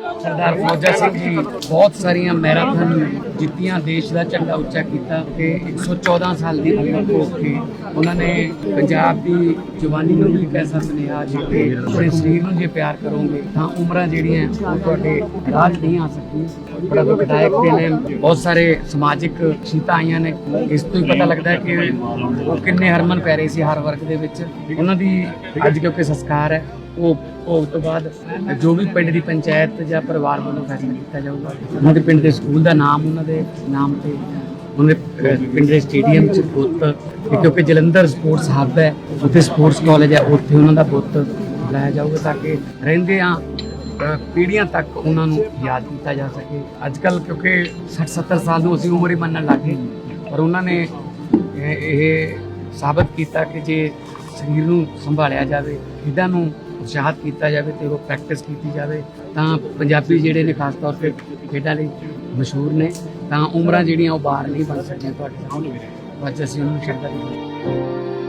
ਸਰਦਾਰ ਫੌਜਾ ਸਿੰਘ ਜੀ, ਬਹੁਤ ਸਾਰੀਆਂ ਮੈਰਾਥਨ ਜਿੱਤੀਆਂ, ਦੇਸ਼ ਦਾ ਝੰਡਾ ਉੱਚਾ ਕੀਤਾ ਤੇ 114 ਸਾਲ ਦੀ ਉਮਰ ਹੋ ਕੇ ਉਹਨਾਂ ਨੇ ਪੰਜਾਬ ਦੀ ਜਵਾਨੀ ਨੂੰ ਵੀ ਇੱਕ ਐਸਾ ਸੁਨੇਹਾ ਦਿੱਤੇ ਆਪਣੇ ਸਰੀਰ ਨੂੰ ਜੇ ਪਿਆਰ ਕਰੋਗੇ ਤਾਂ ਉਮਰਾਂ ਜਿਹੜੀਆਂ ਉਹ ਤੁਹਾਡੇ ਰਾਹ ਨਹੀਂ ਆ ਸਕਦੀਆਂ। ਬੜਾ ਦੁਖਦਾਇਕ ਦਿਨ ਹੈ ਬਹੁਤ ਸਾਰੇ ਸਮਾਜਿਕ ਸ਼ੀਤਾਂ ਆਈਆਂ ਨੇ। ਇਸ ਤੋਂ ਹੀ ਪਤਾ ਲੱਗਦਾ ਹੈ ਕਿ ਉਹ ਕਿੰਨੇ ਹਰਮਨ ਪੈ ਰਹੇ ਸੀ ਹਰ ਵਰਗ ਦੇ ਵਿੱਚ। ਉਹਨਾਂ ਦੀ ਅੱਜ ਕਿਉਂਕਿ ਸੰਸਕਾਰ ਹੈ, ਉਹ ਉਹ ਤੋਂ ਬਾਅਦ ਜੋ ਵੀ ਪਿੰਡ ਦੀ ਪੰਚਾਇਤ ਜਾਂ ਪਰਿਵਾਰ ਵੱਲੋਂ ਫੈਸਲਾ ਕੀਤਾ ਜਾਊਗਾ। ਉਹਨਾਂ ਦੇ ਪਿੰਡ ਦੇ ਸਕੂਲ ਦਾ ਨਾਮ, ਉਹਨਾਂ ਦੇ ਨਾਮ ਤੇ ਉਹਨਾਂ ਦੇ ਪਿੰਡ ਦੇ ਸਟੇਡੀਅਮ 'ਚ ਪੁੱਤ ਕਿਉਂਕਿ ਜਲੰਧਰ ਸਪੋਰਟਸ ਹੱਬ ਹੈ, ਉੱਥੇ ਸਪੋਰਟਸ ਕਾਲਜ ਹੈ, ਉੱਥੇ ਉਹਨਾਂ ਦਾ ਪੁੱਤ ਲਾਇਆ ਜਾਊਗਾ ਤਾਂ ਕਿ ਰਹਿੰਦੇ ਆ ਪੀੜ੍ਹੀਆਂ ਤੱਕ ਉਹਨਾਂ ਨੂੰ ਯਾਦ ਕੀਤਾ ਜਾ ਸਕੇ। ਅੱਜ ਕੱਲ ਕਿਉਂਕਿ 60 70 ਸਾਲ ਨੂੰ ਅਸੀਂ ਉਮਰ ਹੀ ਮੰਨਣ ਲੱਗੇ ਪਰ ਉਹਨਾਂ ਨੇ ਇਹ ਸਾਬਤ ਕੀਤਾ ਕਿ ਜੇ ਸਰੀਰ ਨੂੰ ਸੰਭਾਲਿਆ ਜਾਵੇ, ਖੇਡਾਂ ਨੂੰ ਉਤਸ਼ਾਹਤ ਕੀਤਾ ਜਾਵੇ ਤੇ ਉਹ ਪ੍ਰੈਕਟਿਸ ਕੀਤੀ ਜਾਵੇ, ਤਾਂ ਪੰਜਾਬੀ ਜਿਹੜੇ ਨੇ ਖਾਸ ਤੌਰ ਤੇ ਖੇਡਾਂ ਲਈ ਮਸ਼ਹੂਰ ਨੇ, ਤਾਂ ਉਮਰਾਂ ਜਿਹੜੀਆਂ ਉਹ ਬਾਹਰ ਨਹੀਂ ਬਣ ਸਕਦੀਆਂ ਤੁਹਾਡੇ ਸਾਹਮਣੇ। ਅੱਜ ਅਸੀਂ ਉਹਨੂੰ ਸ਼ਰਧਾ ਦਿੰਦੇ